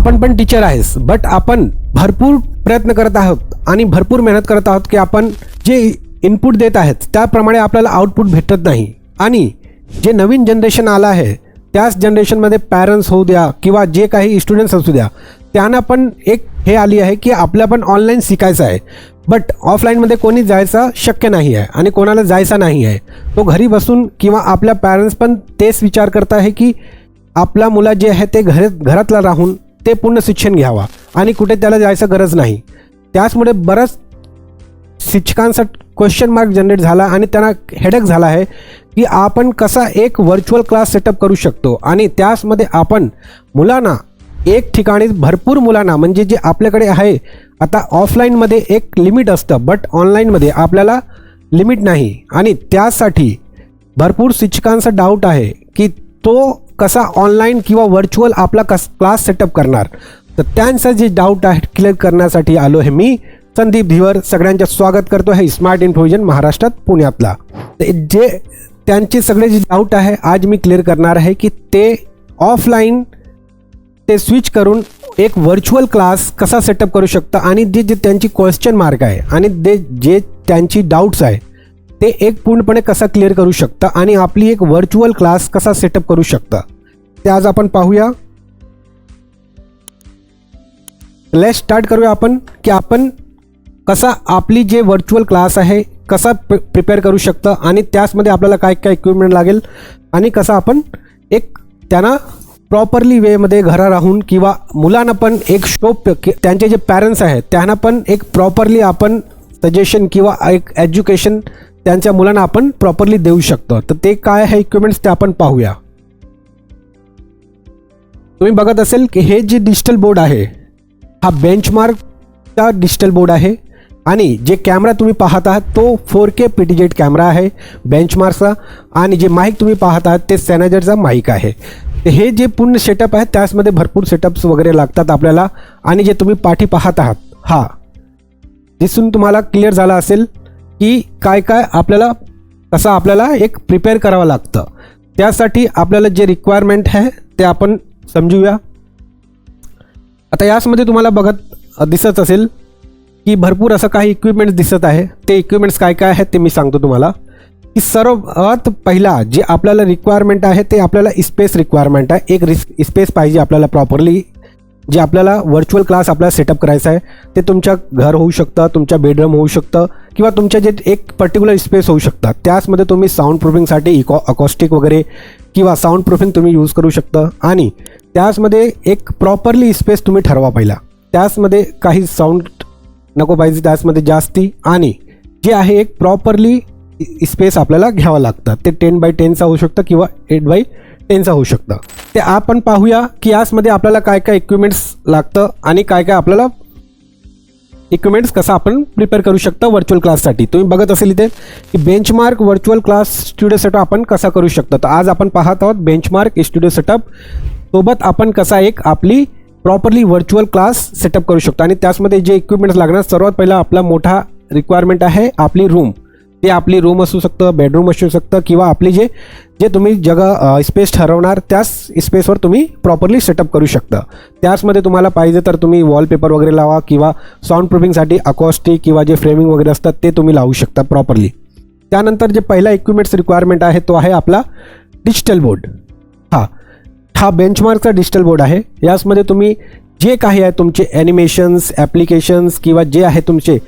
आपण पण टीचर आहेस बट आपण भरपूर प्रयत्न करत आहोत आणि भरपूर मेहनत करत आहोत की आपण जे इनपुट देत आहेत त्याप्रमाणे आपल्याला आउटपुट भेटत नाही. आणि जे नवीन जनरेशन आलं आहे त्याच जनरेशनमध्ये पॅरेंट्स होऊ द्या किंवा जे काही स्टुडंट्स असू द्या त्यांना पण एक हे आली आहे की आपल्या पण ऑनलाईन शिकायचं आहे. बट ऑफलाईनमध्ये कोणी जायचं शक्य नाही आहे आणि कोणाला जायचा नाही आहे. तो घरी बसून किंवा आपल्या पॅरेंट्स पण तेच विचार करत आहे की आपला मुला जे आहे ते घर घरातला राहून ते पूर्ण शिक्षण घ्यावा. आणि कुठे त्याला जायचं गरज नाही. त्याचमुळे बरंच शिक्षकांचा क्वेश्चन मार्क जनरेट झाला आणि त्यांना हेडक झाला आहे की आपण कसा एक व्हर्च्युअल क्लास सेटअप करू शकतो. आणि त्याचमध्ये आपण मुलांना एक ठिकाणी भरपूर मुलांना म्हणजे जे आपल्याकडे आहे आता ऑफलाईनमध्ये एक लिमिट असतं बट ऑनलाईनमध्ये आपल्याला लिमिट नाही. आणि त्यासाठी भरपूर शिक्षकांचा डाऊट आहे की तो कसा ऑनलाईन किंवा व्हर्च्युअल आपला कस क्लास सेटअप करणार? तर त्यांचं जे डाऊट आहे क्लिअर करण्यासाठी आलो आहे मी संदीप धीवर. सगळ्यांचं स्वागत करतो आहे स्मार्ट इन्फोविजन महाराष्ट्रात पुण्यातला. ते जे त्यांचे सगळे जे डाऊट आहे आज मी क्लिअर करणार आहे की ते ऑफलाईन ते स्विच करून एक व्हर्च्युअल क्लास कसा सेटअप करू शकता आणि जे जे त्यांची क्वेश्चन मार्क आहे आणि ते जे त्यांची डाऊट्स आहे ते एक पूर्णपणे कसा क्लिअर करू शकता आणि आपली एक व्हर्च्युअल क्लास कसा सेटअप करू शकता. ते आज आपण पाहूया. लेट स्टार्ट करूया आपण की आपण कसा आपली जे व्हर्च्युअल क्लास आहे कसा प्रिपेअर करू शकतं आणि त्याचमध्ये आपल्याला काय काय इक्विपमेंट लागेल आणि कसं आपण एक त्यांना प्रॉपरली वेमध्ये घरा राहून किंवा मुलांना पण एक शो त्यांचे जे पॅरेंट्स आहेत त्यांना पण एक प्रॉपरली आपण सजेशन किंवा एक एज्युकेशन त्यांच्या मुलांना आपण प्रॉपरली देऊ शकतो. तर ते काय आहे इक्विपमेंट्स ते आपण पाहूया. तुम्ही बघत असेल की हे जे डिजिटल बोर्ड आहे हा बेंचमार्कचा डिजिटल बोर्ड आहे आणि जे कॅमेरा तुम्ही पाहत आहात तो four K P T camera आहे बेंचमार्कचा आणि जे माईक तुम्ही पाहत आहात ते सॅनायझरचा माईक आहे. हे जे पूर्ण सेटअप आहे त्याचमध्ये भरपूर सेटअप्स वगैरे लागतात आपल्याला आणि जे तुम्ही पाठी पाहत आहात हा दिसून तुम्हाला क्लिअर झाला असेल की काय काय आपल्याला कसं आपल्याला एक प्रिपेअर करावं लागतं. त्यासाठी आपल्याला जे रिक्वायरमेंट आहे ते आपण समजूया. आता याचमध्ये तुम्हाला बघत दिसत असेल की भरपूर असं काही इक्विपमेंट्स दिसत आहे. ते इक्विपमेंट्स काय काय आहेत ते मी सांगतो तुम्हाला. की सर्वात पहिला जे आपल्याला रिक्वायरमेंट आहे ते आपल्याला स्पेस रिक्वायरमेंट आहे. एक रिस स्पेस पाहिजे आपल्याला प्रॉपरली जे आपल्याला व्हर्च्युअल क्लास आपल्याला सेटअप करायचा आहे ते तुमच्या घर होऊ शकतं तुमच्या बेडरूम होऊ शकतं किंवा तुमच्या जे एक पर्टिक्युलर स्पेस होऊ शकतात त्याचमध्ये तुम्ही साऊंड प्रूफिंगसाठी इको अकॉस्टिक वगैरे किंवा साऊंड प्रूफिंग तुम्ही यूज करू शकता. आणि त्याचमध्ये एक प्रॉपरली स्पेस तुम्ही ठरवा पहिला. त्याचमध्ये काही साऊंड नको पाहिजे त्याचमध्ये जास्ती आणि जे आहे एक प्रॉपरली स्पेस आपल्याला घ्यावं लागतं. ते टेन बाय टेनचा होऊ शकतं किंवा एट बाय टेनचा होऊ शकतं. ते आपण पाहूया की याचमध्ये आपल्याला काय काय इक्विपमेंट्स लागतं आणि काय काय आपल्याला इक्विपमेंट्स कसं आपण प्रिपेअर करू शकतो व्हर्च्युअल क्लाससाठी तुम्ही बघत असेल इथे की benchmark virtual class studio setup आपण कसा करू शकतो. तर आज आपण पाहत आहोत बेंचमार्क स्टुडिओ सेटअप सोबत आपण कसा एक आपली प्रॉपरली व्हर्च्युअल क्लास सेटअप करू शकतो. आणि त्याचमध्ये जे इक्विपमेंट्स लागणार सर्वात पहिला आपला मोठा रिक्वायरमेंट आहे आपली रूम ते आपली रूम असू शकतं बेडरूम असू शकतं किंवा आपली जे जे तुम्ही जगा स्पेस ठरवणार त्याच स्पेसवर तुम्ही प्रॉपरली सेटअप करू शकता. त्याचमध्ये तुम्हाला पाहिजे तर तुम्ही वॉलपेपर वगैरे लावा किंवा साऊंड प्रूफिंगसाठी अकॉस्टिक किंवा जे फ्रेमिंग वगैरे असतात ते तुम्ही लावू शकता प्रॉपरली त्यानंतर जे पहिला इक्विपमेंट्स रिक्वायरमेंट आहे तो आहे आपला डिजिटल बोर्ड हा. हा बेंचमार्कचा डिजिटल बोर्ड आहे. याचमध्ये तुम्ही जे काही आहे तुमचे ॲनिमेशन्स ॲप्लिकेशन्स किंवा जे आहे तुमचे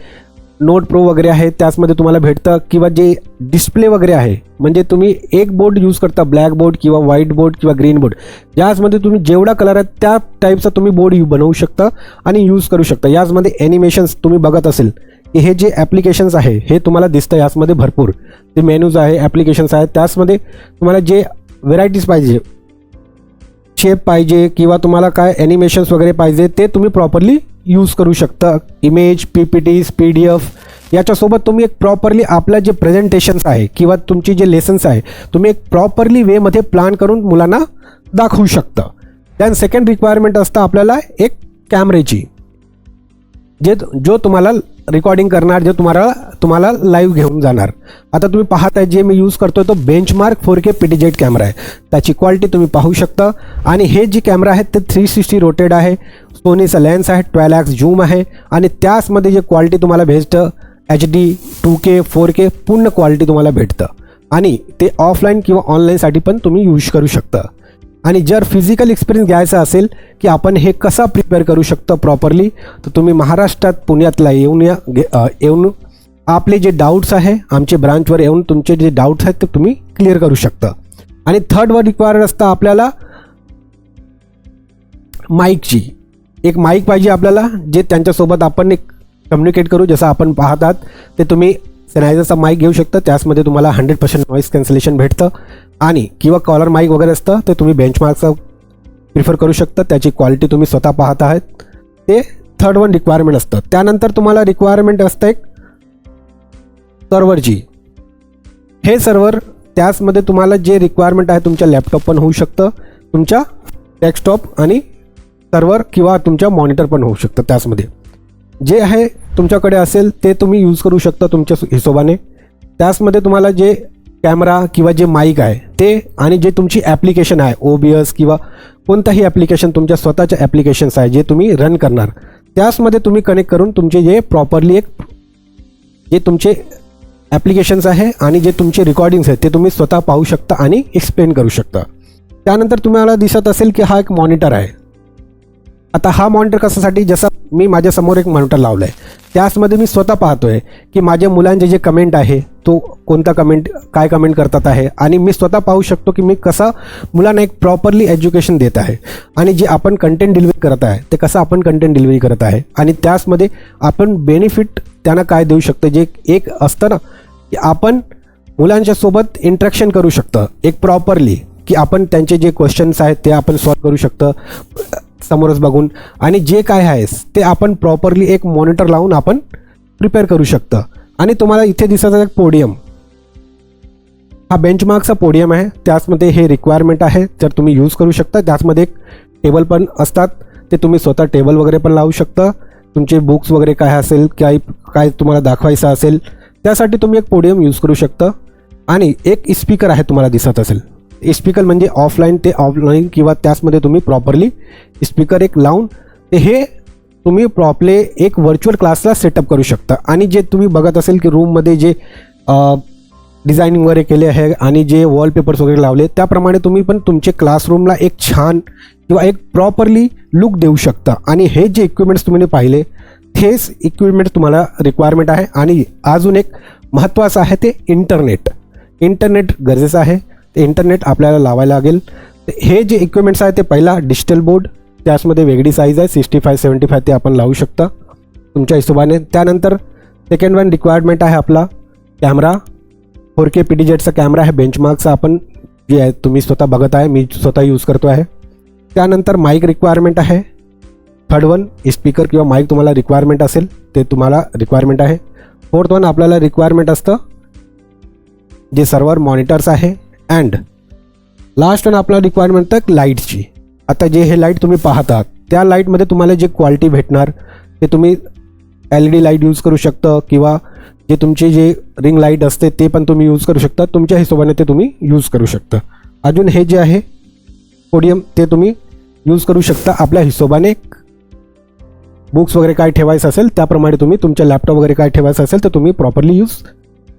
नोट प्रो वगैरे आहे त्याचमध्ये तुम्हाला भेटतं किंवा जे डिस्प्ले वगैरे आहे म्हणजे तुम्ही एक बोर्ड यूज करता ब्लॅक बोर्ड किंवा व्हाईट बोर्ड किंवा ग्रीन बोर्ड याचमध्ये तुम्ही जेवढा कलर आहे त्या टाईपचा तुम्ही बोर्ड यू बनवू शकता आणि यूज करू शकता. याचमध्ये ॲनिमेशन्स तुम्ही बघत असेल की हे जे ॲप्लिकेशन्स आहे हे तुम्हाला दिसतं याचमध्ये भरपूर. ते मेन्यूज आहे ॲप्लिकेशन्स आहेत त्याचमध्ये तुम्हाला जे व्हेरायटीज पाहिजे शेप पाहिजे किंवा तुम्हाला काय ॲनिमेशन्स वगैरे पाहिजे ते तुम्ही प्रॉपरली यूज करू शकता. Image P P Ts P D F याच्यासोबत तुम्ही एक प्रॉपरली आपलं जे प्रेझेंटेशन्स आहे किंवा तुमची जे लेसन्स आहे तुम्ही एक प्रॉपरली वेमध्ये प्लॅन करून मुलांना दाखवू शकता. त्यान सेकंड रिक्वायरमेंट असतं आपल्याला एक कॅमेरेची जे जो तुम्हाला रेकॉर्डिंग करणार जे तुम्हाला तुम्हाला लाईव्ह घेऊन जाणार. आता तुम्ही पाहत आहे जे मी यूज करतोय तो benchmark four K PTZ camera आहे. त्याची क्वालिटी तुम्ही पाहू शकता. आणि हे जे कॅमेरा आहेत ते थ्री सिक्स्टी रोटेड आहे. सोनीचा लेन्स आहे ट्वेल्व ॲक्स झूम आहे. आणि त्याचमध्ये जे क्वालिटी तुम्हाला भेटतं H D two K four K पूर्ण क्वालिटी तुम्हाला भेटतं. आणि ते ऑफलाईन किंवा ऑनलाईनसाठी पण तुम्ही यूज करू शकता. आणि जर फिजिकल एक्सपिरियन्स घ्यायचा असेल की आपण हे कसा प्रिपेअर करू शकतो प्रॉपरली तर तुम्ही महाराष्ट्रात पुण्यातला येऊन या गे- येऊन आपले जे डाऊट्स आहे आमचे ब्रांचवर येऊन तुमचे जे डाऊट्स आहेत ते तुम्ही क्लिअर करू शकता. आणि थर्डवर रिक्वायर्ड असतं आपल्याला माईकची एक माईक पाहिजे आपल्याला जे त्यांच्यासोबत आपण एक कम्युनिकेट करू जसं आपण पाहतात ते तुम्ही सेनायझरचा माईक घेऊ शकतं. त्याचमध्ये तुम्हाला हंड्रेड पर्सेंट नॉईस कॅन्सलेशन भेटतं. आणि किंवा कॉलर माईक वगैरे असतं ते तुम्ही बेंचमार्कचं प्रिफर करू शकता. त्याची क्वालिटी तुम्ही स्वतः पाहत आहात. ते थर्ड वन रिक्वायरमेंट असतं. त्यानंतर तुम्हाला रिक्वायरमेंट असतं एक सर्व्हरची हे सर्व्हर त्याचमध्ये तुम्हाला जे रिक्वायरमेंट आहे तुमच्या लॅपटॉप पण होऊ शकतं तुमच्या डेस्कटॉप आणि सर्व्हर किंवा तुमच्या मॉनिटर पण होऊ शकतं त्याचमध्ये. जे आहे तुमच्याकडे असेल ते तुम्ही यूज करू शकता तुमच्या हिशोबाने. त्याचमध्ये तुम्हाला जे कॅमेरा किंवा जे माईक आहे ते आणि जे तुमची ॲप्लिकेशन आहे ओ बी एस किंवा कोणताही ॲप्लिकेशन तुमच्या स्वतःच्या ॲप्लिकेशन्स आहे जे तुम्ही रन करणार. त्याचमध्ये तुम्ही कनेक्ट करून तुमचे जे प्रॉपरली एक जे तुमचे ॲप्लिकेशन्स आहे आणि जे तुमचे रेकॉर्डिंग्स आहेत ते तुम्ही स्वतः पाहू शकता आणि एक्सप्लेन करू शकता. त्यानंतर तुम्हाला दिसत असेल की हा एक मॉनिटर आहे. आता हा मॉनिटर कशासाठी? जसा मी माझ्यासमोर एक मॉनिटर लावलं आहे त्याचमध्ये मी स्वतः पाहतोय की माझ्या मुलांचे जे कमेंट आहे तो कोणता कमेंट काय कमेंट करतात आहे? आणि मी स्वतः पाहू शकतो की मी कसा मुलांना एक प्रॉपरली एज्युकेशन देत आहे. आणि जे आपण कंटेंट डिलिव्हरी करत आहे ते कसं आपण कंटेंट डिलिव्हरी करत आहे? आणि त्याचमध्ये आपण बेनिफिट त्यांना काय देऊ शकतो? जे एक असतं ना की आपण मुलांच्या सोबत इंट्रॅक्शन करू शकतं एक प्रॉपरली की आपण त्यांचे जे क्वेश्चन्स आहेत ते आपण सॉल्व करू शकतं. समोरच बघून आणि जे काय आहेस ते आपण प्रॉपरली एक मॉनिटर लावून आपण प्रिपेअर करू शकतं. आणि तुम्हाला इथे दिसत एक पोडियम हा बेंचमार्कचा पोडियम आहे. त्याचमध्ये हे रिक्वायरमेंट आहे. तर तुम्ही यूज करू शकता त्याचमध्ये एक टेबल पण असतात. ते तुम्ही स्वतः टेबल वगैरे पण लावू शकता. तुमचे बुक्स वगैरे काय असेल काय काय तुम्हाला दाखवायचं असेल त्यासाठी तुम्ही एक पोडियम यूज करू शकता. आणि एक स्पीकर आहे तुम्हाला दिसत असेल. स्पीकर म्हणजे ऑफलाईन ते ऑफलाईन किंवा त्याचमध्ये तुम्ही प्रॉपरली स्पीकर एक लावून ते हे तुम्ही प्रॉपले एक व्हर्च्युअल क्लासला सेटअप करू शकता. आणि जे तुम्ही बघत असेल की रूममध्ये जे डिझायनिंग वगैरे केले आहे आणि जे वॉलपेपर्स वगैरे लावले त्याप्रमाणे तुम्ही पण तुमचे क्लासरूमला एक छान किंवा एक प्रॉपरली लुक देऊ शकता. आणि हे जे इक्विपमेंट्स तुम्ही पाहिले हेच इक्विपमेंट तुम्हाला रिक्वायरमेंट आहे. आणि अजून एक महत्त्वाचं आहे ते इंटरनेट इंटरनेट गरजेचं आहे. ते इंटरनेट आपल्याला लावायला लागेल. हे जे इक्विपमेंट्स आहे ते पहिला डिजिटल बोर्ड त्याचमध्ये वेगळी साईज आहे सिक्स्टी फाय सेवन्टी फाय ते आपण लावू शकता. तुमच्या हिशोबाने. त्यानंतर सेकंड वन रिक्वायरमेंट आहे आपला camera four K P D जेटचा camera आहे. बेंचमार्कचा आपण जे आहे तुम्ही स्वतः बघत आहे मी स्वतः यूज करतो आहे. त्यानंतर माईक रिक्वायरमेंट आहे. थर्ड वन स्पीकर किंवा माईक तुम्हाला रिक्वायरमेंट असेल ते तुम्हाला रिक्वायरमेंट आहे. फोर्थ वन आपल्याला रिक्वायरमेंट असतं जे सर्वर मॉनिटर्स आहे अँड लास्ट आणि आपला रिक्वायरमेंट तर लाईटची आता जे हे लाइट तुम्ही पाहतात त्या लाईटमध्ये तुम्हाला जे क्वालिटी भेटणार ते तुम्ही L E D light use करू शकता किंवा जे तुमचे जे रिंग लाइट असते ते पण तुम्ही यूज करू शकता. तुमच्या हिशोबाने ते तुम्ही यूज करू शकता. अजून हे जे आहे पोडियम ते तुम्ही यूज करू शकता आपल्या हिशोबाने. बुक्स वगैरे काय ठेवायचं असेल त्याप्रमाणे तुम्ही तुमच्या लॅपटॉप वगैरे काय ठेवायचं असेल तर तुम्ही प्रॉपरली यूज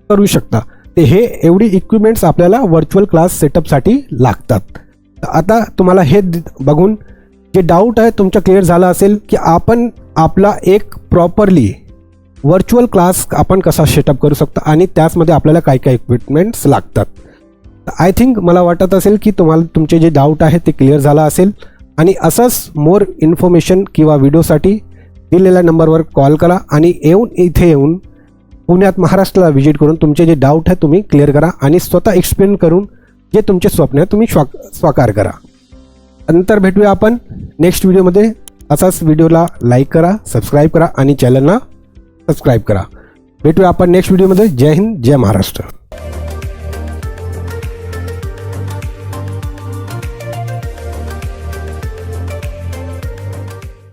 करू शकता. ते हे एवढी इक्विपमेंट्स आपल्याला व्हर्च्युअल क्लास सेटअपसाठी लागतात. आता तुम्हाला हे दि- बघून जे डाऊट आहे तुमचा क्लिअर झाला असेल की आपण आपला एक प्रॉपरली व्हर्च्युअल क्लास आपण कसा सेटअप करू शकतो आणि त्याचमध्ये आपल्याला काय काय इक्विपमेंट्स लागतात. आय थिंक मला वाटत असेल की तुम्हाला तुमचे जे डाऊट आहे ते क्लिअर झाला असेल आणि असंच मोर इन्फॉर्मेशन किंवा व्हिडिओसाठी दिलेल्या नंबरवर कॉल करा आणि येऊन इथे येऊन पुण्यात महाराष्ट्राला व्हिजिट करून तुमचे जे डाऊट आहे तुम्ही क्लिअर करा आणि स्वतः एक्सप्लेन करून जे तुमचे स्वप्न आहे तुम्ही स्वा स्वाकार करा. नंतर भेटूया आपण नेक्स्ट व्हिडिओमध्ये असाच व्हिडिओला लाईक करा सबस्क्राईब करा आणि चॅनलला सबस्क्राईब करा. भेटूया आपण नेक्स्ट व्हिडिओमध्ये जय हिंद जय महाराष्ट्र.